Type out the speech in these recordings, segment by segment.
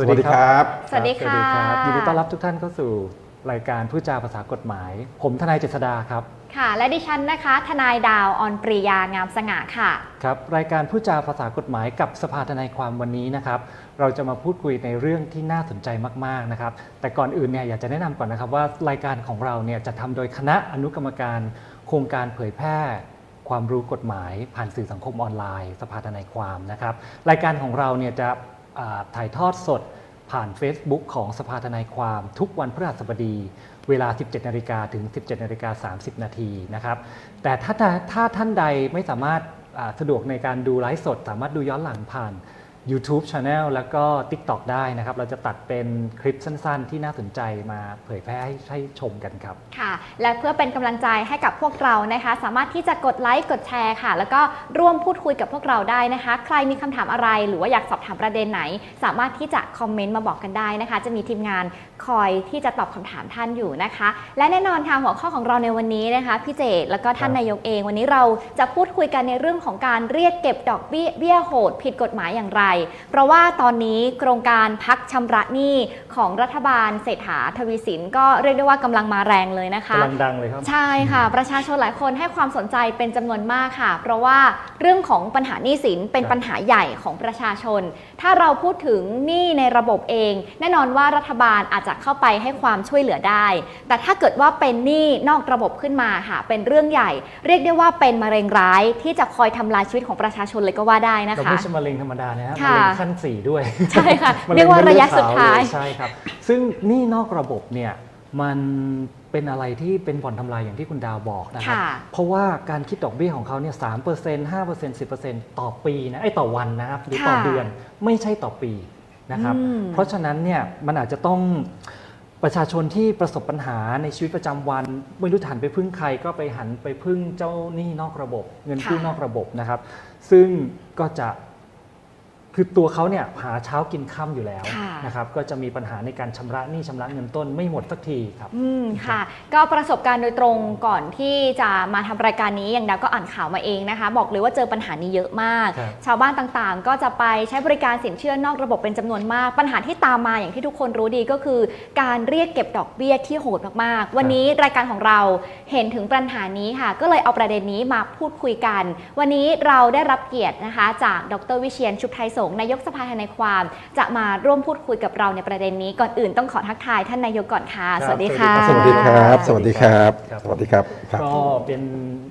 สวัสดีครับ สวัสดีค่ะสวัสดีครับยินดีต้อนรับทุกท่านเข้าสู่รายการผู้จาภาษากฎหมาย ผมทนายเจษดาครับ ค่ะ และดิฉันนะคะ ทนายดาวออนปรียางามสง่าค่ะ ครับ รายการผู้จาภาษากฎหมายกับสภาทนายความวันนี้นะครับ เราจะมาพูดคุยในเรื่องที่น่าสนใจมากๆนะครับ แต่ก่อนอื่นเนี่ยอยากจะแนะนำก่อนนะครับว่ารายการของเราเนี่ยจะทำโดยคณะอนุกรรมการ โครงการเผยแพร่ความรู้กฎหมายผ่านสื่อสังคมออนไลน์ สภาทนายความนะครับ รายการของเราเนี่ยจะอ่าถ่ายทอดสด ผ่าน Facebook ของสภาทนายความทุกวันพฤหัสบดี เวลา 17นาฬิกาถึง 17นาฬิกา30 นาทีนะครับ แต่ถ้าถ้าท่านใดไม่สามารถสะดวกในการดูไลฟ์สด สามารถดูย้อนหลังผ่าน YouTube Channel แล้วก็ TikTok ได้นะครับ เราจะตัดเป็นคลิปสั้นๆ ที่น่าสนใจมาเผยแพร่ให้ให้ชมกันครับ ค่ะ และเพื่อเป็นกำลังใจให้กับพวกเรานะคะ สามารถที่จะกดไลค์กดแชร์ค่ะ แล้วก็ร่วมพูดคุยกับพวกเราได้นะคะ ใครมีคำถามอะไรหรือว่าอยากสอบถามประเด็นไหน สามารถที่จะคอมเมนต์มาบอกกันได้นะคะ จะมีทีมงานคอยที่จะตอบคำถามท่านอยู่นะคะ และแน่นอนค่ะหัวข้อของเราในวันนี้นะคะพี่เจตแล้วก็ท่านนายกเอง วันนี้เราจะพูดคุยกันในเรื่องของการเรียกเก็บดอกเบี้ยเบี้ยโหด ผิดกฎหมายอย่างไรเพราะว่าตอนนี้โครงการพักชำระหนี้ของรัฐบาลเศรษฐาทวีสินก็เรียกได้ว่ากำลังมาแรงเลยนะคะ กำลังดังเลยครับ ใช่ค่ะ ประชาชนหลายคนให้ความสนใจเป็นจำนวนมากค่ะ เพราะว่าเรื่องของปัญหาหนี้สินเป็นครับปัญหาใหญ่ของประชาชน ถ้าเราพูดถึงหนี้ในระบบเอง แน่นอนว่ารัฐบาลอาจจะเข้าไปให้ความช่วยเหลือได้ แต่ถ้าเกิดว่าเป็นหนี้นอกระบบขึ้นมาค่ะเป็นเรื่องใหญ่ เรียกได้ว่าเป็นมะเร็งร้ายที่จะคอยทำลายชีวิตของประชาชนเลยก็ว่าได้นะเราคะ ไม่ใช่มะเร็งธรรมดานะฮะค่ะมะเร็งขั้นสี่ด้วยใช่ค่ะมะเรียกว่าระยะสุดท้ายเม็ดเลือขวเลใช่ครับ ซึ่งหนี่นอกระบบเนี่ยมันเป็นอะไรที่เป็นบ่อนทำลายอย่างที่คุณดาวบอกนะครับค่ะเพราะว่าการคิดดอกเบี้ยของเขาเนี่ยสามเปอร์เซ็นต์ห้าเปอร์เซ็นต์สิบเปอร์เซ็นต์ต่อปีนะไอ้ยต่อวันนะครับ หรือต่อค่ะเดือนไม่ใช่ต่อปีนะครับอืมเพราะฉะนั้นเนี่ยมันอาจจะต้องประชาชนที่ประสบปัญหาในชีวิตประจำวัน ไม่รู้จะหันไปพึ่งใครก็ไปหันไปพึ่งเจ้าหนี้นอกระบบ เงินกู้ค่ะนอกระบบนะครับ ซึ่งก็จะ คือตัวเขาเนี่ยหาเช้ากินค่ำอยู่แล้วค่ะนะครับก็จะมีปัญหาในการชำระหนี้ชำระเงินต้นไม่หมดสักทีครับ อืมค่ะ ก็ประสบการณ์โดยตรงก่อนที่จะมาทำรายการนี้อย่างดาวก็อ่านข่าวมาเองนะคะ บอกเลยว่าเจอปัญหานี้เยอะมาก ครับ ชาวบ้านต่างๆ ก็จะไปใช้บริการสินเชื่อนอกระบบเป็นจำนวนมาก ปัญหาที่ตามมาอย่างที่ทุกคนรู้ดีก็คือ การเรียกเก็บดอกเบี้ยที่โหดมากๆ วันนี้รายการของเราเห็นถึงปัญหานี้ค่ะ ก็เลยเอาประเด็นนี้มาพูดคุยกัน วันนี้เราได้รับเกียรตินะคะ จากดรวิเชียนชุบไทยสงฆ์นายกสภาทนายความ จะมาร่วมพูดคุยกับเราในประเด็นนี้ ก่อนอื่นต้องขอทักทายท่านนายกก่อนค่ะครับสวัสดีค่ะสสวัวัสสดีดีคครัรับบสวัสดีครับครับ สวัสดีครับครับ ก็เป็น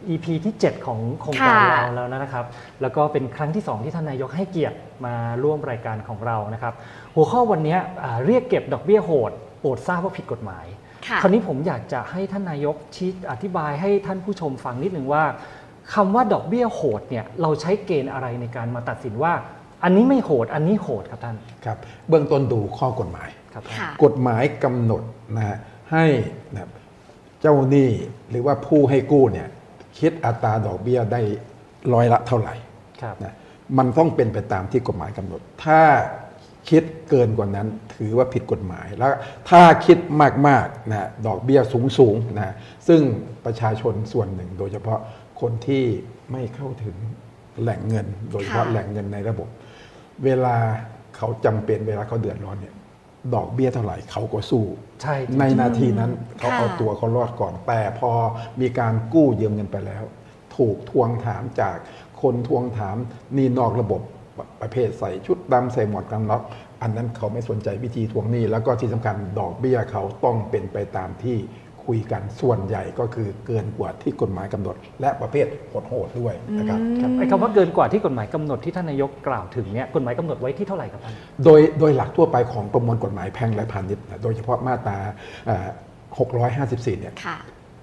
EP ที่ 7 ของโครงการค่ะเราแล้วนะครับ แล้วก็เป็นครั้งที่ 2 ที่ท่านนายกให้เกียรติมาร่วมรายการของเรานะครับ หัวข้อวันนี้อ่าเรียกเก็บดอกเบี้ยโหดโปรดทราบว่าผิดกฎหมายค่ะคราวนี้ผมอยากจะให้ท่านนายกชี้อธิบายให้ท่านผู้ชมฟังนิดนึงว่าคำว่าดอกเบี้ยโหดเนี่ยเราใช้เกณฑ์อะไรในการมาตัดสินว่า อันนี้ไม่โหด อันนี้โหดครับท่าน ครับเบื้องต้นดูข้อกฎหมาย ครับท่านค่ะกฎหมายกำหนดนะฮะให้นะครับเจ้าหนี้หรือว่าผู้ให้กู้เนี่ยคิดอัตราดอกเบี้ยได้ร้อยละเท่าไหร่ครับ นะมันต้องเป็นไปตามที่กฎหมายกำหนด ถ้าคิดเกินกว่านั้นถือว่าผิดกฎหมายแล้วถ้าคิดมากๆนะดอกเบี้ยสูงๆนะซึ่งประชาชนส่วนหนึ่ง โดยเฉพาะคนที่ไม่เข้าถึงแหล่งเงิน โดยเฉพาะค่ะ แหล่งเงินในระบบ เวลาเขาจำเป็นเวลาเขาเดือดร้อนเนี่ยดอกเบี้ยเท่าไหร่เขาก็สู้ใช่จริงในนาทีนั้นเขาค่ะเอาตัวเขารอดก่อน แต่พอมีการกู้ยืมเงินไปแล้ว ถูกทวงถามจากคนทวงถามหนี่นอกระบบประเภทใส่ชุดดำใส่หมวกกันน็อกอันนั้นเขาไม่สนใจวิธีทวงหนี้ แล้วก็ที่สำคัญดอกเบี้ยเขาต้องเป็นไปตามที่ คุยกันส่วนใหญ่ก็คือเกินกว่าที่กฎหมายกำหนด และประเภทโหดๆด้วยนะครับครับไอ้คำว่าเกินกว่าที่กฎหมายกำหนดที่ท่านนายกกล่าวถึงเนี่ยกฎหมายกำหนดไว้ที่เท่าไหร่ครับท่านโดยโดยหลักทั่วไปของประมวลกฎหมายแพ่งและพาณิชย์นะโดยเฉพาะมาตราเอ่อ654 เนี่ยค่ะ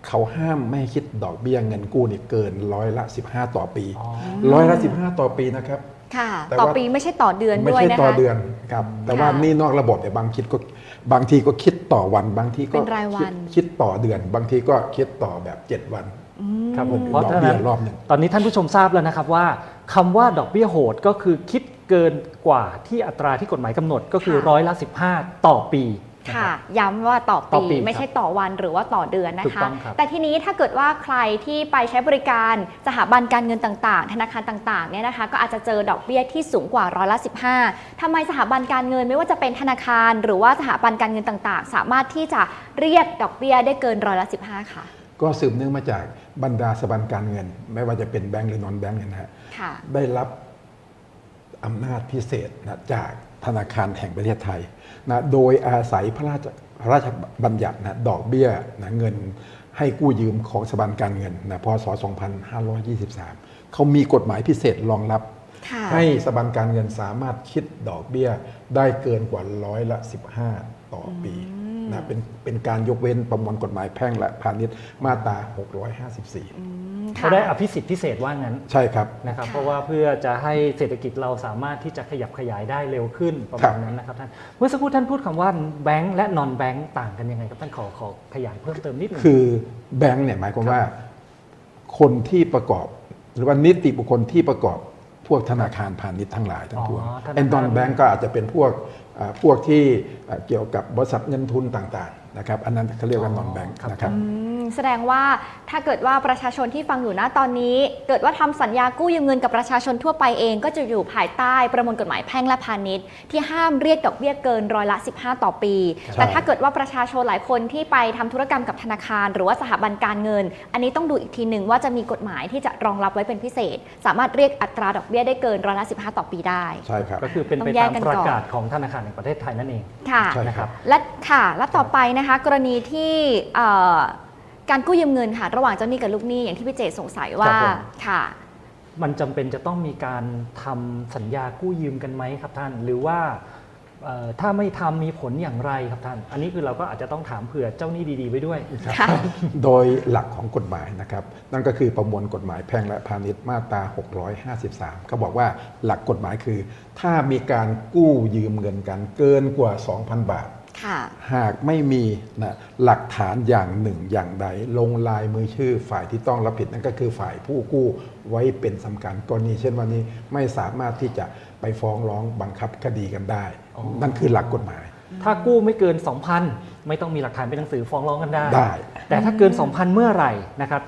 เขาห้ามไม่ให้คิดดอกเบี้ยเงินกู้นี่เกินร้อยละ 15 ต่อปีอ๋อร้อยละ 15 ต่อปีนะครับค่ะแต่ต่อว่าปีไม่ใช่ต่อเดือนไม่ด้วยใช่นะต่อคะเดือนครับแต่ว่าค่ะนี่นอกระบบเนี่ยบางคิดก็ บางทีก็คิดต่อวัน บางทีก็เป็นรายวัน คิดคิดต่อเดือน บางทีก็คิดต่อแบบ 7 วันอืม ครับผมดเพราะอกฉะเบี้นั้ยนรอบหนึ่ง ตอนนี้ท่านผู้ชมทราบแล้วนะครับว่าคำว่าดอกเบี้ยโหดก็คือคิดเกินกว่าที่อัตราที่กฎหมายกำหนดก็คือค่ะ ร้อยละ 15 ต่อปีนะ ค่ะรับย้ำว่าต่อต่อปีปีไม่ใช่ต่อวันหรือว่าต่อเดือนนะถูกคะ ต้องครับ แต่ทีนี้ถ้าเกิดว่าใครที่ไปใช้บริการสถาบันการเงินต่างๆ ธนาคารต่างๆเนี่ยนะคะ ก็อาจจะเจอดอกเบี้ยที่สูงกว่าร้อยละ15ทำไมสถาบันการเงินไม่ว่าจะเป็นธนาคาร หรือว่าสถาบันการเงินต่างๆ สามารถที่จะเรียกดอกเบี้ยได้เกินร้อยละ15ค่ะ ก็สืบเนื่องมาจากบรรดาสถาบันการเงิน ไม่ว่าจะเป็นแบงก์หรือนอนแบงก์เนี่ยนะฮะ ค่ะ ได้รับอำนาจพิเศษนะจาก ธนาคารแห่งประเทศไทยนะโดยอาศัยพระราชพระราชบัญญัตินะดอกเบี้ยนะเงินให้กู้ยืมของสถาบันการเงินนะพศ 2523 เขามีกฎหมายพิเศษรองรับค่ะให้สถาบันการเงินสามารถคิดดอกเบี้ยได้เกินกว่าร้อยละ 15 ต่อปี นะเป็นเป็นการยกเว้นประมวลกฎหมายแพ่งและพาณิชย์มาตรา 654อืมเขาได้อภิสิทธิ์พิเศษว่างั้นใช่ครับ นะครับ ค่ะ เพราะว่าเพื่อจะให้เศรษฐกิจเราสามารถที่จะขยับขยายได้เร็วขึ้นประครัมาณบนั้นนะครับท่านเมื่อสักครู่ท่านพูดคำว่าแบงก์และนอนแบงก์ต่างกันยังไงครับท่านขอขอขยายเพิ่มเติมนิดหนึง คือแบงก์เนี่ยหมายความว่า คนที่ประกอบ หรือว่านิติบุคคลที่ประกอบพวกธนาคารพาณิชย์ทั้งหลายทั้งปวงอ๋อธนาคารเอ็นดอนแบงก์ก็อาจจะเป็นพวกอ่า พวกที่เกี่ยวกับบริษัทเงินทุนต่างๆนะครับอันนั้นเขาเรียกว่านอนแบงค์นะครับ แสดงว่าถ้าเกิดว่าประชาชนที่ฟังอยู่นะตอนนี้ เกิดว่าทำสัญญากู้ยืมเงินกับประชาชนทั่วไปเอง ก็จะอยู่ภายใต้ประมวลกฎหมายแพ่งและพาณิชย์ ที่ห้ามเรียกดอกเบี้ยเกินร้อยละ 15 ต่อปีใช่แต่ถ้าเกิดว่าประชาชนหลายคนที่ไปทำธุรกรรมกับธนาคาร หรือว่าสถาบันการเงิน อันนี้ต้องดูอีกทีหนึ่งว่าจะมีกฎหมายที่จะรองรับไว้เป็นพิเศษ สามารถเรียกอัตราดอกเบี้ยได้เกินร้อยละ 15 ต่อปีได้ใช่ครับก็คือเป็นต้ไปองแยตากมกันประก่อนกาศของธนาคารแห่งประเทศไทยนั่นเองค่ะใช่นะครับและค่ะและต่อไปนะคะกรณีที่เอ่อ การกู้ยืมเงินค่ะ ระหว่างเจ้าหนี้กับลูกหนี้อย่างที่พี่เจสงสัยว่าครับผม ค่ะ มันจำเป็นจะต้องมีการทำสัญญากู้ยืมกันไหมครับท่าน หรือว่าเอ่อถ้าไม่ทำมีผลอย่างไรครับท่าน อันนี้คือเราก็อาจจะต้องถามเผื่อเจ้าหนี้ดีๆไว้ด้วยค่ะโดยหลักของกฎหมายนะครับ นั่นก็คือประมวลกฎหมายแพ่งและพาณิชย์มาตรา 653 เขาบอกว่าหลักกฎหมายคือ ถ้ามีการกู้ยืมเงินกันเกินกว่า 2,000 บาทค่ะ หากไม่มีนะหลักฐานอย่างหนึ่งอย่างใด ลงลายมือชื่อฝ่ายที่ต้องรับผิดนั่นก็คือฝ่ายผู้กู้ไว้เป็นสำคัญกรณีเช่นวันนี้ไม่สามารถที่จะไปฟ้องร้องบังคับคดีกันได้อ๋อนั่นคือหลักกฎหมาย ถ้ากู้ไม่เกิน 2,000 ไม่ต้องมีหลักฐานเป็นหนังสือฟ้องร้องกันได้ ได้ แต่ถ้าเกิน 2,000 เมื่อไหร่นะครับ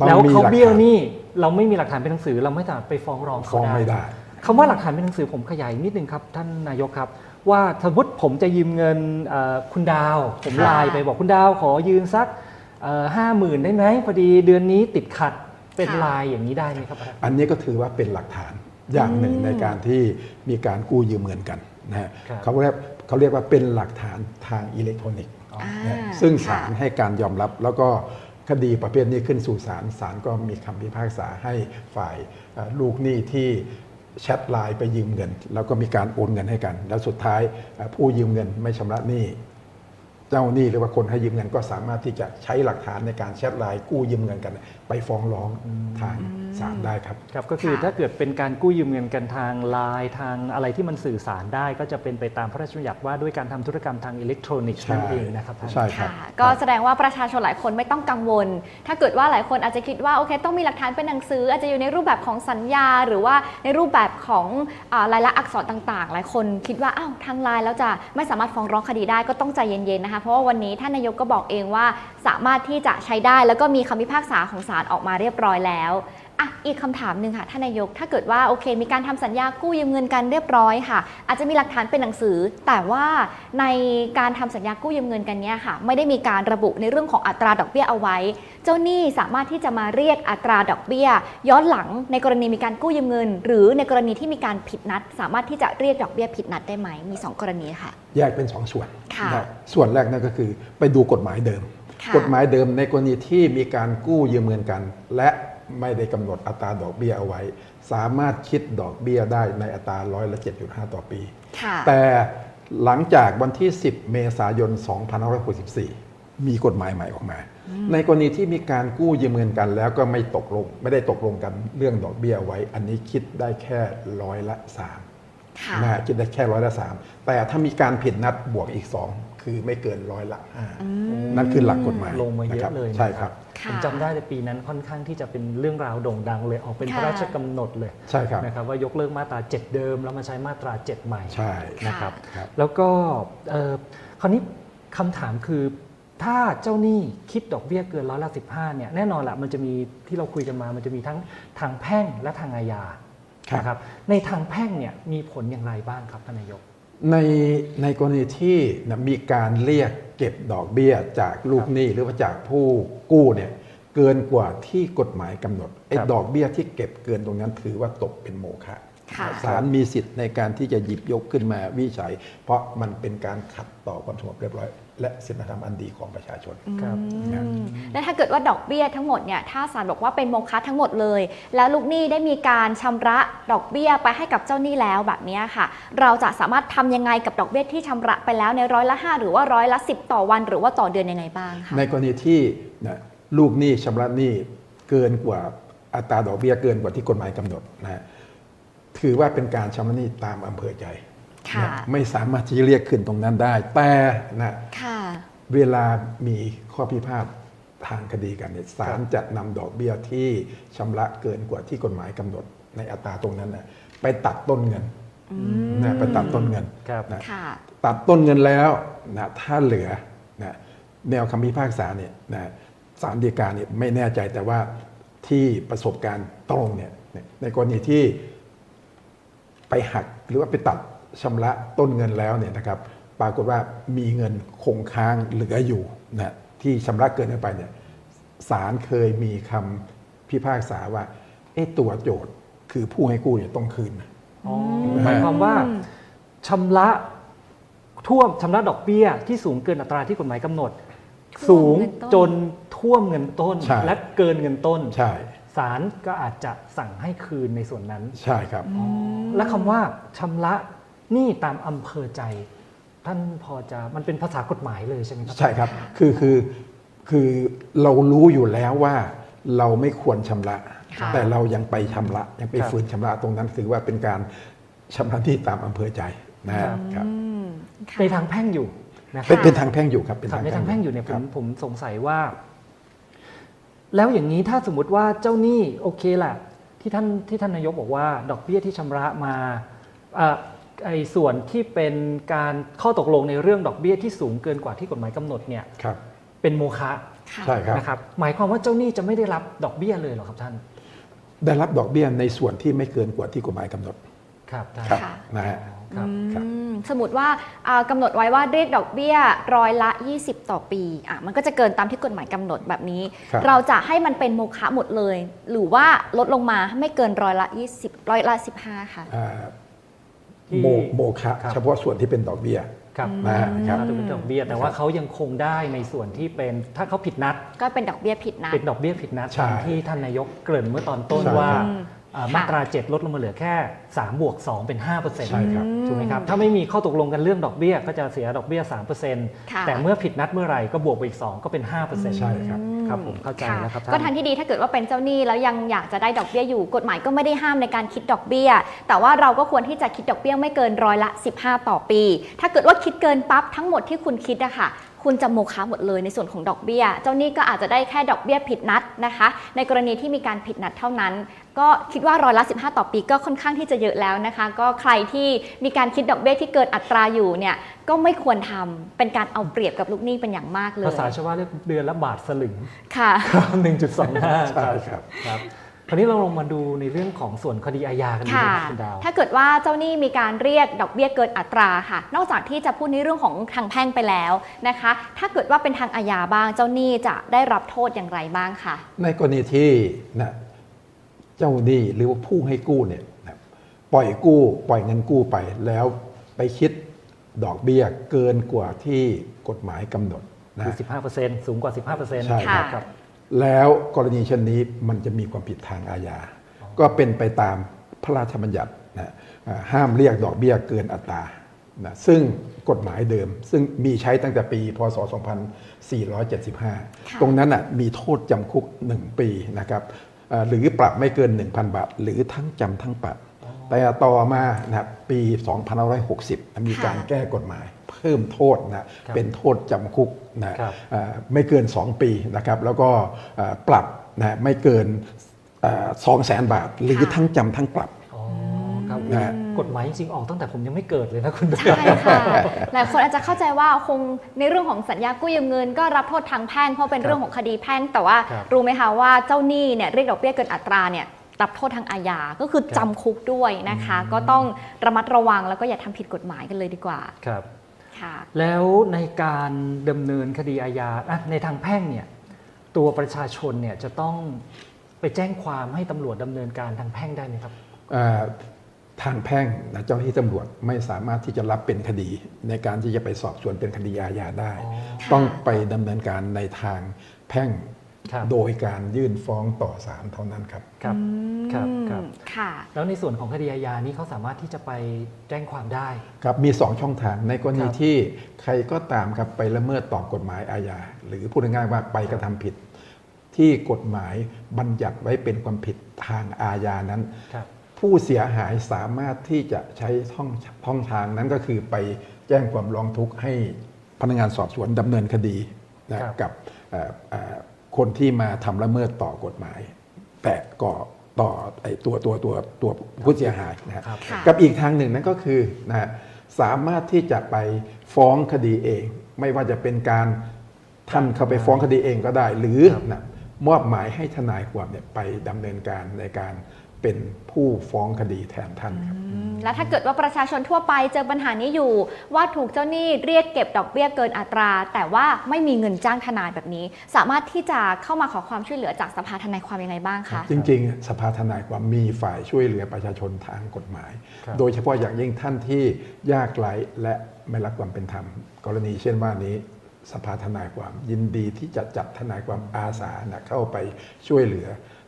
ต้องแล้วมีเขาหลักฐานเบี้ยวหนี่เราไม่มีหลักฐานเป็นหนังสือ เราไม่สามารถไปฟ้องร้องเขาฟ้องไม่ได้ คำว่าหลักฐานเป็นหนังสือผมขยายนิดนึงครับท่านนายกครับ ว่าสมมติผมจะยืมเงินเอ่อคุณดาว ผมค่ะไลน์ไปบอกคุณดาวขอยืมสักห้าหมื่นได้ไหมพอดีเดือนนี้ติดขัดเป็นไลน์อย่างนี้ได้ไหมครับ อันนี้ก็ถือว่าเป็นหลักฐานอย่างหนึ่งอืมในการที่มีการกู้ยืมเงินกันนะฮะครับเขาเรียกเขาเรียกว่าเป็นหลักฐานทางอิเล็กทรอนิกส์อ๋ออ่านะซึ่งศาลค่ะให้การยอมรับแล้วก็คดีประเภทนี้ขึ้นสู่ศาลศาลก็มีคำพิพากษาให้ฝ่ายเอ่อลูกหนี้ที่ แชทไลน์ไปยืมเงิน แล้วก็มีการโอนเงินให้กัน แล้วสุดท้ายผู้ยืมเงินไม่ชำระหนี้เจ้าหนี้หรือว่าคนให้ยืมเงินก็สามารถที่จะใช้หลักฐานในการแชทไลน์กู้ยืมเงินกัน ไปฟ้องร้องทางศาลได้ครับ ครับก็คือค่ะ ถ้าเกิดเป็นการกู้ยืมเงินกันทางไลน์ทางอะไรที่มันสื่อสารได้ ก็จะเป็นไปตามพระราชบัญญัติว่าด้วยการทำธุรกรรมทางอิเล็กทรอนิกส์นั่นใช่เองนะครับท่าน ใช่ครับ ค่ะก็แสดงว่าประชาชนหลายคนไม่ต้องกังวล ถ้าเกิดว่าหลายคนอาจจะคิดว่าโอเค ต้องมีหลักฐานเป็นหนังสือ อาจจะอยู่ในรูปแบบของสัญญา หรือว่าในรูปแบบของอ่าลายลักษณ์อักษรต่างๆ หลายคนคิดว่าอ้าวทางไลน์แล้วจะไม่สามารถฟ้องร้องคดีได้ก็ต้องใจเย็นๆนะคะเพราะว่าวันนี้ท่านนายกก็บอกเองว่าสามารถที่จะใช้ได้ แล้วก็มีคำพิพากษาของศาลออกมาเรียบร้อยแล้วอะอีกคำถามหนึ่งค่ะท่านนายก ถ้าเกิดว่าโอเค มีการทำสัญญากู้ยืมเงินกันเรียบร้อยค่ะ อาจจะมีหลักฐานเป็นหนังสือ แต่ว่าในการทำสัญญากู้ยืมเงินกันเนี้ยค่ะ ไม่ได้มีการระบุในเรื่องของอัตราดอกเบี้ยเอาไว้ เจ้าหนี้สามารถที่จะมาเรียกอัตราดอกเบี้ย ย้อนหลังในกรณีมีการกู้ยืมเงิน หรือในกรณีที่มีการผิดนัด สามารถที่จะเรียกดอกเบี้ยผิดนัดได้ไหมมี 2 กรณีค่ะ แยกเป็นสองส่วนค่ะนะส่วนแรกนั่นก็คือไปดูกฎหมายเดิมค่ะ กฎหมายเดิมในกรณีที่มีการกู้ยืมเงินกัน และไม่ได้กำหนดอัตราดอกเบี้ยเอาไว้ สามารถคิดดอกเบี้ยได้ในอัตราร้อยละ7.5 ต่อปีค่ะแต่หลังจากวันที่ 10 เมษายน 2564 มีกฎหมายใหม่ออกมา ในกรณีที่มีการกู้ยืมเงินกันแล้วก็ไม่ตกลง ไม่ได้ตกลงกันเรื่องดอกเบี้ยไว้ อันนี้คิดได้แค่ร้อยละสามค่ะนะฮะคิดได้แค่ร้อยละสามแต่ถ้ามีการผิดนัดบวกอีกสอง คือไม่เกินร้อยละห้านั่นคือหลักกฎหมายลงมาเยนคอะบเลยนะใช่ครับค่ะผมจำได้ในปีนั้นค่อนข้างที่จะเป็นเรื่องราวโด่งดังเลยออกเป็นพระค่ะราชกำหนดเลยใช่ครับนะครับว่ายกเลิกมาตรา 7 เดิมแล้วมาใช้มาตรา 7 ใหม่ใช่นะครับครับแล้วก็เอ่อคราวนี้คำถามคือถ้าเจ้าหนี้คิดดอกเบี้ยเกินร้อยละสิบห้าเนี่ยแน่นอนแหละมันจะมีที่เราคุยกันมามันจะมีทั้งทางแพ่งและทางอาญาครับนะครับในทางแพ่งเนี่ยมีผลอย่างไรบ้างครับท่านนายก ในในกรณีที่นะมีการเรียกเก็บดอกเบี้ยจากลูกหนี้หรือว่าจากผู้กู้เนี่ยเกินกว่าที่กฎหมายกำหนดไอ้ครับดอกเบี้ยที่เก็บเกินตรงนั้นถือว่าตกเป็นโมฆะค่ะศาลมีสิทธิ์ในการที่จะหยิบยกขึ้นมาวิจัย เพราะมันเป็นการขัดต่อความสงบเรียบร้อย และศีลธรรมอันดีของประชาชนครับครับอืมและถ้าเกิดว่าดอกเบี้ยทั้งหมดเนี่ยถ้าศาลบอกว่าเป็นโมฆะทั้งหมดเลย แล้วลูกหนี้ได้มีการชำระดอกเบี้ยไปให้กับเจ้าหนี้แล้วแบบเนี้ยค่ะ เราจะสามารถทำยังไงกับดอกเบี้ยที่ชำระไปแล้วในร้อยละ 5 หรือว่าร้อยละ 10 ต่อวัน หรือว่าต่อเดือนยังไงบ้างคะในกรณีที่นะลูกหนี้ชำระหนี้เกินกว่าอัตราดอกเบี้ยเกินกว่าที่กฎหมายกำหนดนะฮะถือว่าเป็นการชำระหนี้ตามอำเภอใจค่ะนะ ไม่สามารถที่จะเรียกคืนตรงนั้นได้ แต่นะค่ะเวลามีข้อพิพาททางคดีกันเนี่ยศาลจะนำดอกเบี้ยที่ชำระเกินกว่าที่กฎหมายกำหนดในอัตราตรงนั้นนะไปตัดต้นเงินนะไปตัดต้นเงินครับนะค่ะตัดต้นเงินแล้วนะถ้าเหลือนะแนวคำพิพากษาเนี่ยนะศาลฎีกาเนี่ยไม่แน่ใจแต่ว่าที่ประสบการณ์ตรงเนี่ยในกรณีที่ไปหักหรือว่าไปตัด ชำระต้นเงินแล้วเนี่ยนะครับปรากฏว่ามีเงินคงค้างเหลืออยู่นะที่ชำระเกินไปเนี่ยศาลเคยมีคำพิพากษาว่าเอ๊ะตัวโจทย์คือผู้ให้กู้เนี่ยต้องคืนนะอ๋อหมายความว่าชำระท่วมชำระดอกเบี้ยที่สูงเกินอัตราที่กฎหมายกำหนดท่วสูมงเงินต้นจนท่วมเงินต้นใช่และเกินเงินต้นใช่ศาลก็อาจจะสั่งให้คืนในส่วนนั้น ใช่ครับ และคำว่าชำระห นี้ตามอำเภอใจ ท่านพอจะมันเป็นภาษากฎหมายเลยใช่ไหมครับ ใช่ครับ คือคือคือเรารู้อยู่แล้วว่าเราไม่ควรชำระ ค่ะแต่เรายังไปชำระยังไปครับ ฝืนชำระตรงนั้นถือว่าเป็นการชำระที่ตามอำเภอใจนะฮะครับอืมค่ะ ในทางแพ่งอยู่นะคเป็รันบ เป็นทางแพ่งอยู่ครับเป็นครับทางในทางแพ่งอยู่เนี่ยผครัมบ ผมสงสัยว่า แล้วอย่างนี้ถ้าสมมติว่าเจ้าหนี้โอเคแหละที่ท่านที่ท่านนายกบอกว่า ดอกเบี้ยที่ชำระมาอะ ไอ้ส่วนที่เป็นการข้อตกลงในเรื่องดอกเบี้ยที่สูงเกินกว่าที่กฎหมายกำหนดเนี่ยครับเป็นโมฆะค่ะใช่ครับนะครับหมายความว่าเจ้าหนี้จะไม่ได้รับดอกเบี้ยเลยเหรอครับท่าน ได้รับดอกเบี้ยในส่วนที่ไม่เกินกว่าที่กฎหมายกำหนดครับท่านครับค่ะ นะฮะ ครับครับ อืมสมมติว่าอ่ากำหนดไว้ว่าเรียกดอกเบี้ยร้อยละ 20 ต่อปีอะมันก็จะเกินตามที่กฎหมายกำหนดแบบนี้ ครับ เราจะให้มันเป็นโมฆะหมดเลย หรือว่าลดลงมาไม่เกินร้อยละ 20ร้อยละ 15 ค่ะ อ่า ที่โมโมคะครับ เฉพาะส่วนที่เป็นดอกเบี้ยครับนะฮะครับจะเป็นดอกเบี้ยแต่ว่าเขายังคงได้ในส่วนที่เป็นถ้าเขาผิดนัดก็เป็นดอกเบี้ยผิดนะ เป็นดอกเบี้ยผิดนัดใช่ตามที่ท่านนายกเกริ่นเมื่อตอนต้นใช่ว่า ครับอ่าค่ะ มาตรา 7 ลดลงมาเหลือแค่ 3 บวก 2 เป็น 5%ใช่ครับถูกไหมครับ ถ้าไม่มีข้อตกลงกันเรื่องดอกเบี้ย ก็จะเสียดอกเบี้ยค่ะ3%แต่เมื่อผิดนัดเมื่อไหร่ก็บวกไปอีก 2 ก็เป็น 5%ใช่ครับครับผมเข้าใจแล้วครับก็ท่าทานงที่ดีถ้าเกิดว่าเป็นเจ้าหนี้แล้วยังอยากจะได้ดอกเบี้ยอยู่ กฎหมายก็ไม่ได้ห้ามในการคิดดอกเบี้ย แต่ว่าเราก็ควรที่จะคิดดอกเบี้ยไม่เกินร้อยละ 15 ต่อปี ถ้าเกิดว่าคิดเกินปั๊บทั้งหมดที่คุณคิดอะค่ะคุณจะโมฆะหมดเลยในส่วนของดอกเบี้ย เจ้าหนี้ก็อาจจะได้แค่ดอกเบี้ยผิดนัดนะคะ ในกรณีที่มีการผิดนัดเท่านั้น ก็คิดว่าร้อยละ 15 ต่อปีก็ค่อนข้างที่จะเยอะแล้วนะคะ ก็ใครที่มีการคิดดอกเบี้ยที่เกินอัตราอยู่เนี่ยก็ไม่ควรทำเป็นการเอาเปรียบกับลูกหนี้เป็นอย่างมากเลย ภาษาชาวบ้านเรียกเดือนละบาทสลึงค่ะหนึ่งจุดสองห้าใช่ครับครับคราวนี้เราลงมาดูในเรื่องของส่วนคดีอาญากันดีกค่ะว่าคุณดาว ถ้าเกิดว่าเจ้าหนี้มีการเรียกดอกเบี้ยเกินอัตราค่ะ นอกจากที่จะพูดในเรื่องของทางแพ่งไปแล้วนะคะ ถ้าเกิดว่าเป็นทางอาญาบ้างเจ้าหนี้จะได้รับโทษอย่างไรบ้างคะในกรณีที่นะ เจ้าหนี้หรือว่าผู้ให้กู้เนี่ยนะปล่อยกู้ปล่อยเงินกู้ไปแล้วไปคิดดอกเบี้ยเกินกว่าที่กฎหมายกำหนดนะคือ15%สูงกว่า 15%ใช่ค่ะ ครับ แล้วกรณีเช่นนี้มันจะมีความผิดทางอาญา ก็เป็นไปตามพระราชบัญญัตินะอ่าห้ามเรียกดอกเบี้ยเกินอัตรานะซึ่งกฎหมายเดิม ซึ่งมีใช้ตั้งแต่ปี พศ 2475 ตรงนั้นน่ะมีโทษจำคุก 1 ปีนะครับเอ่อ หรือปรับไม่เกิน 1,000 บาท หรือทั้งจำทั้งปรับ แต่ต่อมานะครับปี 2560 มีการค่ะแก้กฎหมาย เพิ่มโทษนะครับเป็นโทษจำคุกนะครับเอ่อไม่เกิน 2 ปีนะครับแล้วก็เอ่อปรับนะไม่เกินสองแสนบาท หรือค่ะทั้งจำทั้งปรับอ๋อครับนะฮะ กฎหมายจริงๆออกตั้งแต่ผมยังไม่เกิดเลยนะคุณเบลใช่ค่ะหลายคนอาจจะเข้าใจว่าคงในเรื่องของสัญญากู้ยืมเงิน ก็รับโทษทางแพ่งเพราะเป็นครับเรื่องของคดีแพ่งแต่ว่าครับรู้ไหมคะว่าเจ้าหนี้เนี่ยเรียกดอกเบี้ยเกินอัตราเนี่ยรับโทษทางอาญา ก็คือครับจำคุกด้วยนะคะอืมก็ต้องระมัดระวังแล้วก็อย่าทำผิดกฎหมายกันเลยดีกว่า ครับ ค่ะ แล้วในการดำเนินคดีอาญาอะในทางแพ่งเนี่ย ตัวประชาชนเนี่ยจะต้องไปแจ้งความให้ตำรวจดำเนินการทางแพ่งได้ไหมครับเอ่อ ทางแพ่งนะเจ้าหน้าที่ตำรวจไม่สามารถที่จะรับเป็นคดี ในการที่จะไปสอบสวนเป็นคดีอาญาได้อ๋อต้องไปดำเนินการในทางแพ่งครับ โดยการยื่นฟ้องต่อศาลเท่านั้นครับ ครับ ครับ ครับค่ะ แล้วในส่วนของคดีอาญานี้เขาสามารถที่จะไปแจ้งความได้ ครับมี 2 ช่องทางในกรณีครับ ที่ใครก็ตามครับไปละเมิดต่อกฎหมายอาญาหรือพูดง่ายๆว่าไปกระทำผิด ที่กฎหมายบัญญัติไว้เป็นความผิดทางอาญานั้น ครับ ผู้เสียหายสามารถที่จะใช้ท่องท่องทางนั้นก็คือไปแจ้งความร้องทุกข์ให้พนักงานสอบสวนดำเนินคดีนะครับกับเอ่อเอ่อคนที่มาทำละเมิดต่อกฎหมาย แต่ก่อต่อไอ้ตัวตัวตัวตัวผู้เสียหายนะครับครับค่ะกับอีกทางหนึ่งนั่นก็คือนะฮะสามารถที่จะไปฟ้องคดีเอง ไม่ว่าจะเป็นการท่านเข้าไปฟ้องคดีเองก็ได้ หรือครับนะมอบหมายให้ทนายความเนี่ยไปดำเนินการในการ เป็นผู้ฟ้องคดีแทนท่านครับอืมแล้วถ้าเกิดว่าประชาชนทั่วไปเจอปัญหานี้อยู่ ว่าถูกเจ้าหนี้เรียกเก็บดอกเบี้ยเกินอัตรา แต่ว่าไม่มีเงินจ้างทนายแบบนี้ สามารถที่จะเข้ามาขอความช่วยเหลือจากสภาทนายความยังไงบ้างคะจริง ๆ สภาทนายความมีฝ่ายช่วยเหลือประชาชนทางกฎหมายครับโดยเฉพาะอย่างยิ่งท่านที่ยากไร้และไม่รับความเป็นธรรม กรณีเช่นว่านี้สภาทนายความยินดีที่จะจัดทนายความอาสานะเข้าไปช่วยเหลือ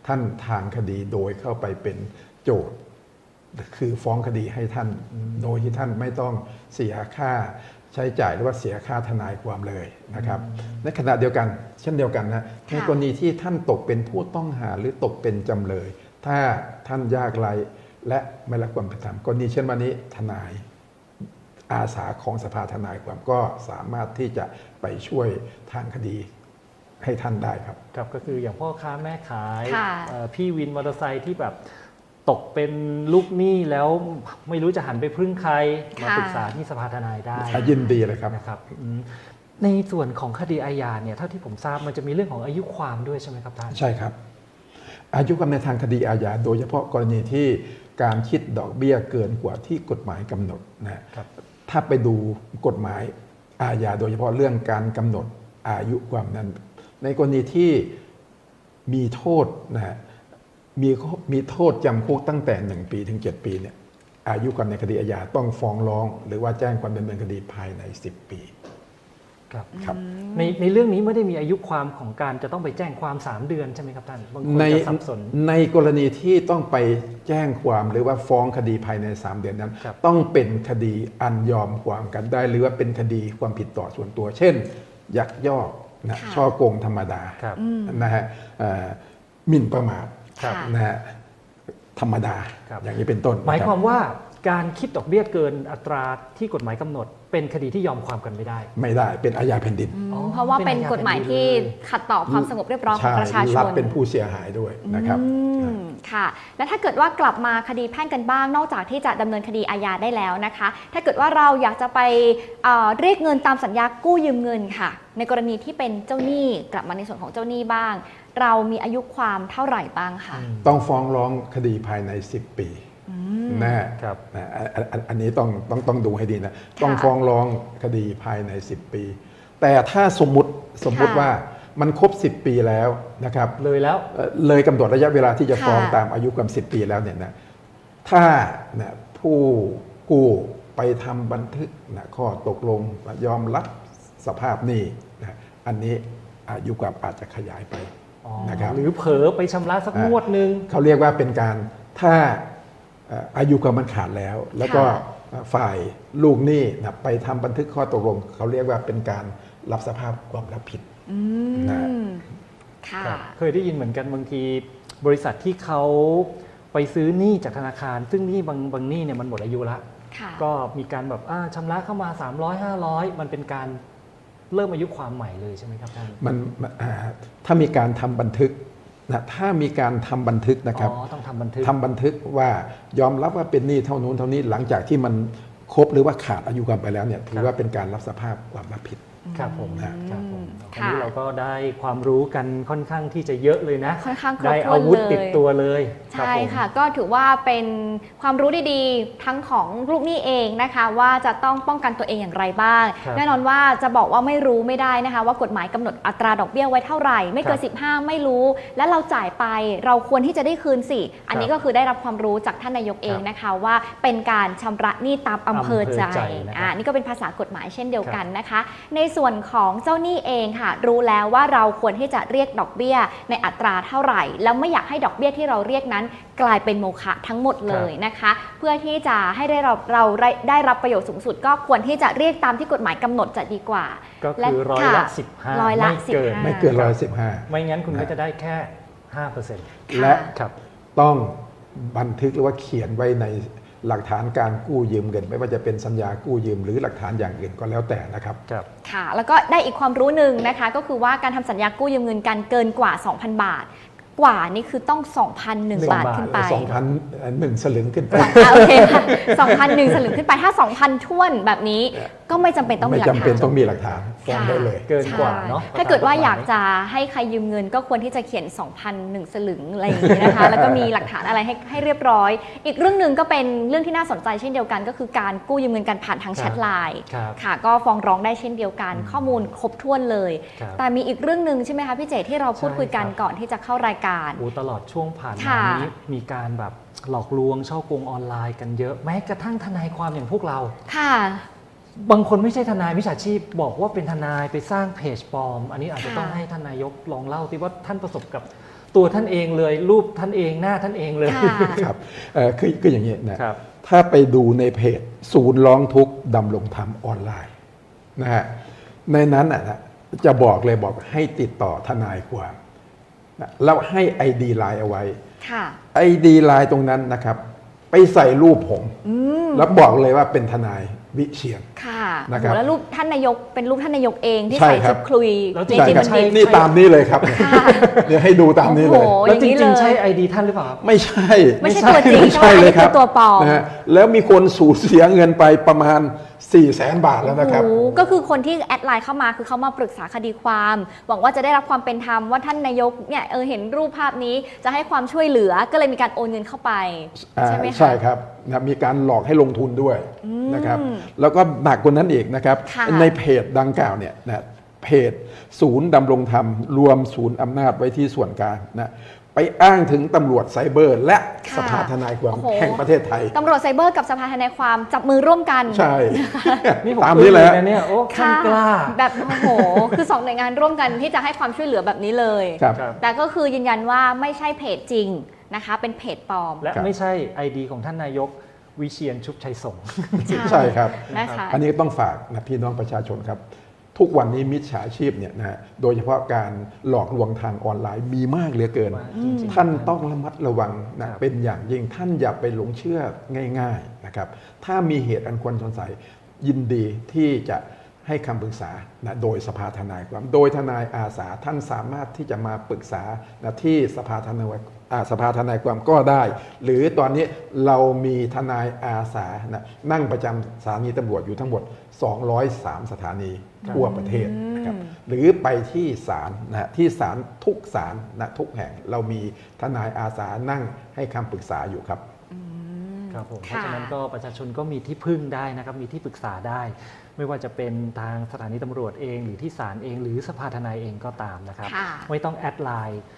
ท่านทางคดีโดยเข้าไปเป็นโจทย์คือฟ้องคดีให้ท่านโดยที่ท่านไม่ต้องเสียค่าใช้จ่ายหรือว่าเสียค่าทนายความเลยนะครับ ในขณะเดียวกัน เช่นเดียวกันนะในกรณีที่ท่านตกเป็นผู้ต้องหาหรือตกเป็นจำเลย ถ้าท่านยากไรและไม่รับความเป็นธรรมกรณีเช่นวันนี้ทนายอาสาของสภาทนายความก็สามารถที่จะไปช่วยทางคดี ให้ท่านได้ครับครับก็คืออย่างพ่อค้าแม่ขายค่ะเอ่อพี่วินมอเตอร์ไซค์ที่แบบตกเป็นลูกหนี้แล้วไม่รู้จะหันไปพึ่งใครมาค่ะ ปรึกษาที่สภาทนายได้ยินดีเลยครับ นะครับอืมในส่วนของคดีอาญาเนี่ยเท่าที่ผมทราบมันจะมีเรื่องของอายุความด้วยใช่ไหมครับท่าน ใช่ครับ อายุความในทางคดีอาญาโดยเฉพาะกรณีที่การคิดดอกเบี้ยเกินกว่าที่กฎหมายกำหนดนะฮะครับ ถ้าไปดูกฎหมายอาญาโดยเฉพาะเรื่องการกำหนดอายุความนั้น ในกรณีที่มีโทษนะฮะมีมีโทษจำคุกตั้งแต่ 1 ปีถึง 7 ปีเนี่ยอายุความในคดีอาญาต้องฟ้องร้อง หรือว่าแจ้งความดำเนินคดีภายใน 10 ปีครับครับในในเรื่องนี้ไม่ได้มีอายุความของการจะต้องไปแจ้งความ 3 เดือนใช่ไหมครับท่านบางคนในจะสับสนในกรณีที่ต้องไปแจ้งความหรือว่าฟ้องคดีภายใน 3 เดือนนั้นครับต้องเป็นคดีอันยอมความกันได้ หรือว่าเป็นคดีความผิดต่อส่วนตัว เช่น ยักยอก นะค่ะช่อโกงธรรมดาครับอืมนะฮะเอ่อหมิ่นประมาทครับค่ะนะฮะธรรมดาครับอย่างนี้เป็นต้น หมายนะครัวาบมว่าการคิดดอกเบี้ยเกินอัตราที่กฎหมายกำหนด เป็นคดีที่ยอมความกันไม่ได้ ไม่ได้เป็นอาญาแผ่นดินอืมอ๋อเพราะว่าเป็นเป็นอาญากฎหมายแผ่นดินที่เลยขัดต่อความสงบเรียบร้อยของประชาชรับนเป็นผู้เสียหายด้วยนะครับอืมค่ะ แล้วถ้าเกิดว่ากลับมาคดีแพ่งกันบ้าง นอกจากที่จะดำเนินคดีอาญาได้แล้วนะคะ ถ้าเกิดว่าเราอยากจะไปเอ่อเรียกเงินตามสัญญากู้ยืมเงินค่ะ ในกรณีที่เป็นเจ้าหนี้กลับมาในส่วนของเจ้าหนี้บ้าง เรามีอายุความเท่าไหร่บ้างคะอืมต้องฟ้องร้องคดีภายใน 10 ปีอืม นะฮะครับนะอันอันอันอันนี้ต้องต้องต้องดูให้ดีนะ ต้องฟ้องร้องคดีภายใน 10 ปี แต่ถ้าสมมติสมมุติค่ะว่ามันครบ 10 ปีแล้วนะครับเลยแล้วเอ่อเลยกำหนดระยะเวลาที่จะฟ้องค่ะตามอายุความ10 ปีแล้วเนี่ยนะถ้านะผู้กู้ไปทำบันทึกนะข้อตกลงยอมรับสภาพหนี้นะอันนี้อายุความอาจจะขยายไปอ๋อนะครับหรือเผลอไปชำระสักงวดหนึ่งเขาเรียกว่าเป็นการถ้าเอ่ออายุความมันขาดแล้ว แล้วก็ค่ะฝ่ายลูกหนี้นะไปทำบันทึกข้อตกลง เขาเรียกว่าเป็นการรับสภาพความรับผิดอืนะมค่ะครับเคยได้ยินเหมือนกันบางทีบริษัทที่เขาไปซื้อหนี้จากธนาคาร ซึ่งหนี้บางบางหนี้เนี่ยมันหมดอายุละค่ะก็มีการแบบอ่าชำระเข้ามา 300 500 มันเป็นการเริ่มอายุความใหม่เลยใช่ไหมครับท่านมันมันอ่าถ้ามีการทำบันทึก นะถ้ามีการทำบันทึกนะครับอ๋อต้องทำบันทึก ทำบันทึกว่ายอมรับว่าเป็นหนี้เท่านู้นเท่านี้หลังจากที่มันครบหรือว่าขาดอายุความไปแล้วเนี่ยถือว่าเป็นการรับสภาพความรับผิด ครับผมอืมครับผมค่ะวันนี้เราก็ได้ความรู้กันค่อนข้างที่จะเยอะเลยนะ ค่อนข้างครบได้ถ้วอานวุธเลยติดตัวเลยรับใช่ผม ค่ะ ก็ถือว่าเป็นความรู้ดีๆ ทั้งของลูกหนี้เองนะคะ ว่าจะต้องป้องกันตัวเองอย่างไรบ้าง ครับแน่นอนว่าจะบอกว่าไม่รู้ไม่ได้นะคะ ว่ากฎหมายกำหนดอัตราดอกเบี้ยไว้เท่าไหร่ ไม่เกินครับ15 ไม่รู้ และเราจ่ายไปเราควรที่จะได้คืนสิ อันนี้ครับก็คือได้รับความรู้จากท่านนายกเองครับนะคะ ว่าเป็นการชำระหนี้ตามอำเภอใจอำเภอใจนะครับ อ่านี่ก็เป็นภาษากฎหมายเช่นเดียวกันนะคะ ในส่วนของเจ้าหนี้เองค่ะ รู้แล้วว่าเราควรที่จะเรียกดอกเบี้ยในอัตราเท่าไหร่ แล้วไม่อยากให้ดอกเบี้ยที่เราเรียกนั้น กลายเป็นโมฆะทั้งหมดเลยนะคะ เพื่อที่จะให้ได้เราเราได้รับประโยชน์สูงสุด ก็ควรที่จะเรียกตามที่กฎหมายกำหนดจะดีกว่า ก็คือร้อยละค่ะ15ร้อยละไม่เกิน15ไม่เกินร้อยสิบห้าไม่งั้นคุณนะก็จะได้แค่5%และครับต้องบันทึกหรือว่าเขียนไว้ใน หลักฐานการกู้ยืมเงิน ไม่ว่าจะเป็นสัญญากู้ยืมหรือหลักฐานอย่างอื่นก็แล้วแต่นะครับ ครับ ค่ะ แล้วก็ได้อีกความรู้หนึ่งนะคะ ก็คือว่าการทำสัญญากู้ยืมเงินกันเกินกว่า 2,000 บาท กว่านี่คือต้อง 2,001 บาทบาทขึ้นไปสองพันหนึ่งสลึงขึ้นไป อะโอเคค่ะ2,001สลึงขึ้นไปถ้า 2,000ท้วนแบบนี้ ก็ไม่จำเป็นต้องมีไม่หลักจำเป็นฐานต้องมีหลักฐาน ฟ้องได้เลย เกินกว่าเนาะใช่ถ้าเกิดว่าอยากจะให้ใครยืมเงิน ก็ควรที่จะเขียน 2,001 สลึงอะไรอย่างนี้นะคะ แล้วก็มีหลักฐานอะไรให้ให้เรียบร้อย อีกเรื่องหนึ่งก็เป็นเรื่องที่น่าสนใจเช่นเดียวกันก็คือการกู้ยืมเงินกันผ่านทางแชทไลน์ครับค่ะ ก็ฟ้องร้องได้เช่นเดียวกัน ข้อมูลครบถ้วนเลยครับแต่มีอีกเรื่องหนึ่งใช่ไหมคะพี่เจที่เราพูดคุยกันใช่ครับก่อนที่จะเข้ารายการโอ้ตลอดช่วงผ่านมาค่ะนี้มีการแบบหลอกลวงช่อโกงออนไลน์กันเยอะ แม้กระทั่งทนายความอย่างพวกเราค่ะ บางคนไม่ใช่ทนายมิจฉาชีพบอกว่าเป็นทนายไปสร้างเพจปลอม อันนี้อาจจะค่ะต้องให้ท่านนายกลองเล่าที่ว่าท่านประสบกับตัวท่านเองเลย รูปท่านเองหน้าท่านเองเลยค่ะครับเอ่อคือคืออย่างนี้นะครับ ถ้าไปดูในเพจศูนย์ร้องทุกข์ดำรงธรรมออนไลน์นะฮะในนั้นอะนะจะบอกเลยบอกให้ติดต่อทนายความนะแล้วให้ ID ไลน์เอาไว้ค่ะ ID ไลน์ตรงนั้นนะครับ ไปใส่รูปผมอืมแล้วบอกเลยว่าเป็นทนาย วิเชียนค่ะนะครับโอ้โหแล้วรูปท่านนายกเป็นรูปท่านนายกเองที่ใช่ใส่ครัชุบดคลุยแล้วในจริงใช่จิมครับบันนี่ตามนี้เลยครับเดี๋ยวให้ดูตามนี้เลยโอ้โหแล้วจอย่างนี้ริงๆเลยใช่ไอดีท่านหรือเปล่าครับไม่ใช่ ไม่ใช่ตัวจริงไม่ใช่ใช่ไหมเลยครับอันนี้คือตัวปลอมนะฮะแล้วมีคนสูญเสียเงินไปประมาณ 4 0 0แสนบาทแล้วนะครับ โอ้โหก็คือคนที่แอดไลน์เข้ามาคือเขามาปรึกษาคดีความ หวังว่าจะได้รับความเป็นธรรมว่าท่านนายกเนี่ยเออเห็นรูปภาพนี้จะให้ความช่วยเหลือก็เลยมีการโอนเงินเข้าไป อ่าใช่ไหมคะ ใช่ครับนะมีการหลอกให้ลงทุนด้วยนะครับแล้วก็หนักกว่านั้นอีกนะครับ ค่ะในเพจดังกล่าวเนี่ยนะเพจศูนย์ดำรงธรรม รวมศูนย์อำนาจไว้ที่ส่วนกลางนะ ไปอ้างถึงตำรวจไซเบอร์ และค่ะสภาทนายความโอ้โห แห่งประเทศไทย ตำรวจไซเบอร์กับสภาทนายความจับมือร่วมกัน ใช่ นี่ผมตามนี้แหละอึ้งเยนะเนี่ยโอ้ท่านค่ะกล้า แบบโอ้โห คือสองหน่วยงานร่วมกันที่จะให้ความช่วยเหลือแบบนี้เลย ครับ ครับ แต่ก็คือยืนยันว่าไม่ใช่เพจจริงนะคะ เป็นเพจปลอมและครับ ไม่ใช่ ID ของท่านนายกวิเชียนชุบชัยสงฆ์ ใช่ครับ นะคะ อันนี้ต้องฝากนะพี่น้องประชาชนครับ ทุกวันนี้มิจฉาชีพเนี่ยนะฮะโดยเฉพาะการหลอกลวงทางออนไลน์มีมากเหลือเกินมากจริงๆท่านต้องระมัดระวังนะครับเป็นอย่างยิ่งท่านอย่าไปหลงเชื่อง่ายๆนะครับถ้ามีเหตุอันควรสงสัยยินดีที่จะให้คำปรึกษานะโดยสภาทนายความ โดยทนายอาสาท่านสามารถที่จะมาปรึกษานะที่สภาทนายอ่า สภาทนายความก็ได้ หรือตอนนี้เรามีทนายอาสานะนั่งประจำสถานีตำรวจอยู่ทั้งหมด 203 สถานีครับทั่วประเทศนะครับหรือไปที่ศาลนะที่ศาลทุกศาลนะทุกแห่งเรามีทนายอาสานั่งให้คำปรึกษาอยู่ครับครับผมเพค่ะราะฉะนั้นก็ประชาชนก็มีที่พึ่งได้นะครับมีที่ปรึกษาได้ ไม่ว่าจะเป็นทางสถานีตำรวจเอง หรือที่ศาลเอง หรือสภาทนายเองก็ตามนะครับค่ะไม่ต้องแอดไลน์ค่ะเอ่อ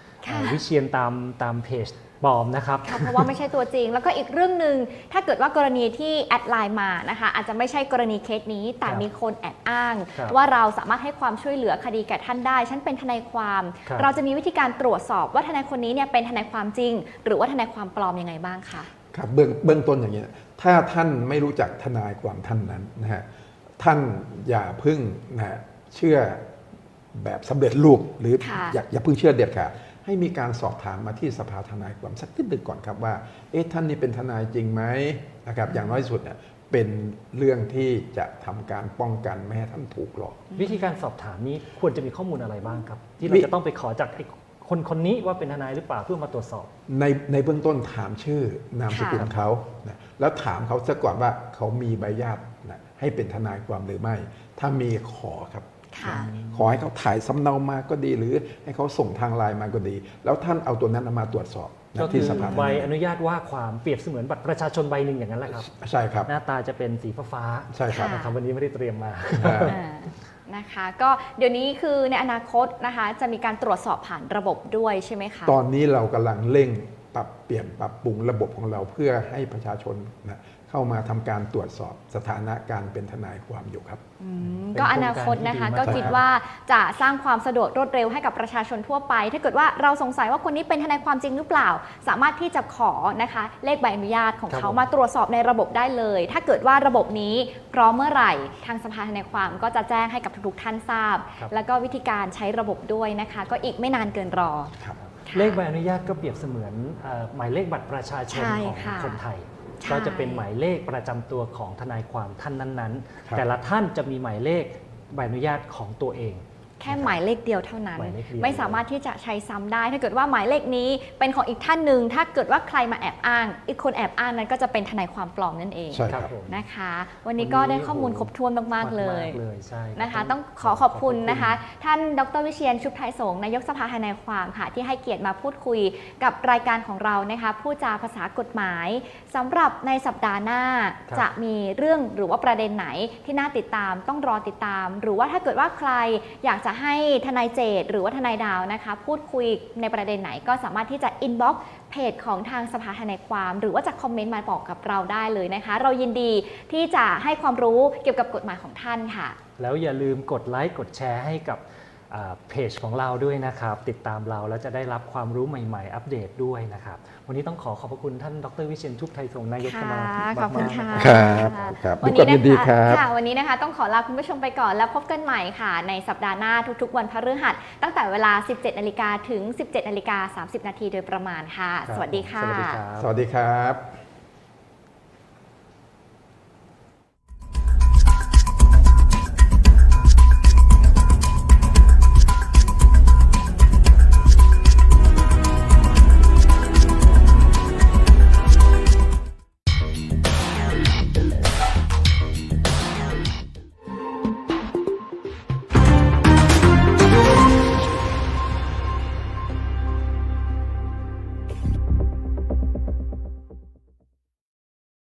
วิเชียนตามตามเพจปลอมนะครับค่ะเพราะว่าไม่ใช่ตัวจริง แล้วก็อีกเรื่องหนึ่งถ้าเกิดว่ากรณีที่แอดไลน์มานะคะอาจจะไม่ใช่กรณีเคสนี้ แต่ครับมีคนแอบอ้างครับว่าเราสามารถให้ความช่วยเหลือคดีแก่ท่านได้ ฉันเป็นทนายความครับเราจะมีวิธีการตรวจสอบว่าทนายคนนี้เนี่ยเป็นทนายความจริง หรือว่าทนายความปลอมยังไงบ้างคะครับเบื้องเบื้องต้นอย่างนี้นะถ้าท่านไม่รู้จักทนายความท่านนั้นนะฮะท่านอย่าเพึ่งนะฮะเชื่อแบบสำเร็จรูปหรือค่ะอย่าอย่าเพึ่งเชื่อเด็ดขาด ให้มีการสอบถามมาที่สภาทนายความสักนิดหนึ่งก่อนครับว่า เอ๊ะท่านนี่เป็นทนายจริงไหมนะครับอย่างน้อยสุดเนี่ยเป็นเรื่องที่จะทำการป้องกันไม่ให้ท่านถูกหลอก วิธีการสอบถามนี้ควรจะมีข้อมูลอะไรบ้างครับ ที่เราวิจะต้องไปขอจากไอ้คนคนนี้ว่าเป็นทนายหรือเปล่าเพื่อมาตรวจสอบ ในในเบื้องต้นถามชื่อนามสกุลเขานะแล้วถามเขาซะก่อนว่าเขามีใบญาตินะให้เป็นทนายความหรือไม่ ถ้ามีขอครับ ค่ะ ขอให้เขาถ่ายสำเนามาก็ดี หรือให้เขาส่งทางไลน์มาก็ดี แล้วท่านเอาตัวนั้นมาตรวจสอบนะก็คืที่อสภาทใบนายอนุญาตว่าความเปรียบเสมือนบัตรประชาชนใบหนึ่งอย่างนั้นแหละครับ ใช่ครับ หน้าตาจะเป็นสีฟ้าๆใช่ครับค่ะนะครับวันนี้ไม่ได้เตรียมมา อ่า อ่านะคะก็เดี๋ยวนี้คือในอนาคตนะคะจะมีการตรวจสอบผ่านระบบด้วยใช่ไหมคะตอนนี้เรากำลังเร่งปรับเปลี่ยนปรับปรุงระบบของเราเพื่อให้ประชาชนนะ เข้ามาทำการตรวจสอบสถานะการเป็นทนายความอยู่ครับอืมเป็นก็อนาคตนะคะโครงการที่ดีมากก็คิดว่าจะสร้างความสะดวกรวดเร็วให้กับประชาชนทั่วไป ถ้าเกิดว่าเราสงสัยว่าคนนี้เป็นทนายความจริงหรือเปล่า สามารถที่จะขอนะคะเลขใบอนุญาตของเขามาตรวจสอบในระบบได้เลย ถ้าเกิดว่าระบบนี้พร้อมเมื่อไหร่ ทางสภาทนายความก็จะแจ้งให้กับทุกๆท่านทราบครับแล้วก็วิธีการใช้ระบบด้วยนะคะ ก็อีกไม่นานเกินรอครับค่ะเลขใบอนุญาตก็เปรียบเสมือนเอ่อหมายเลขบัตรประชาชนใช่ของค่ะคนไทยใช่ ก็จะเป็นหมายเลขประจำตัวของทนายความท่านนั้นครับๆแต่ละท่านจะมีหมายเลขใบอนุญาตของตัวเอง แค่หมายเลขเดียวเท่านั้น หมายเลขเดียว ไม่สามารถที่จะใช้ซ้ำได้ ถ้าเกิดว่าหมายเลขนี้เป็นของอีกท่านหนึ่งถ้าเกิดว่าใครมาแอบอ้าง อีกคนแอบอ้างนั้นก็จะเป็นทนายความปลอมนั่นเองใช่ครับ ผมนะคะ วันนี้ก็ได้ข้อมูลครบถ้วนมากๆเลย มากๆเลยใช่นะคะ ต้องขอขอบคุณนะคะ ท่านดรวิเชียนชุบไทยสงฆ์นายกสภาทนายความค่ะ ที่ให้เกียรติมาพูดคุยกับรายการของเรานะคะ ผู้จาภาษากฎหมายสำหรับในสัปดาห์หน้า ครับ จะมีเรื่องหรือว่าประเด็นไหนที่น่าติดตามต้องรอติดตาม หรือว่าถ้าเกิดว่าใครอยากจะให้ทนายเจตหรือว่าทนายดาวนะคะ พูดคุยในประเด็นไหนก็สามารถที่จะอินบ็อกซ์เพจของทางสภาทนายความ หรือว่าจะคอมเมนต์มาบอกกับเราได้เลยนะคะ เรายินดีที่จะให้ความรู้เกี่ยวกับกฎหมายของท่านค่ะ แล้วอย่าลืมกดไลค์กดแชร์ให้กับ เพจของเราด้วยนะครับ ติดตามเราแล้วจะได้รับความรู้ใหม่ๆ อัปเดตด้วยนะครับ วันนี้ต้องขอขอบพระคุณท่านดรวิเชียนชุบไทยสงฆ์นายกสค่ะมาขอบคุณมากๆค่ะครับครับวันด้วยนี้ความยินดีนะครัคะบค่ะวันนี้นะคะต้องขอลาคุณผู้ชมไปก่อนแล้วพบกันใหม่ค่ะ ในสัปดาห์หน้าทุกๆ วันพฤหัสตั้งแต่เวลา 17นาฬิกาถึง 17นาฬิกา30 นาทีโดยประมาณค่ะครับสวัสดีค่ะ สวัสดีครับสวัสดีครับ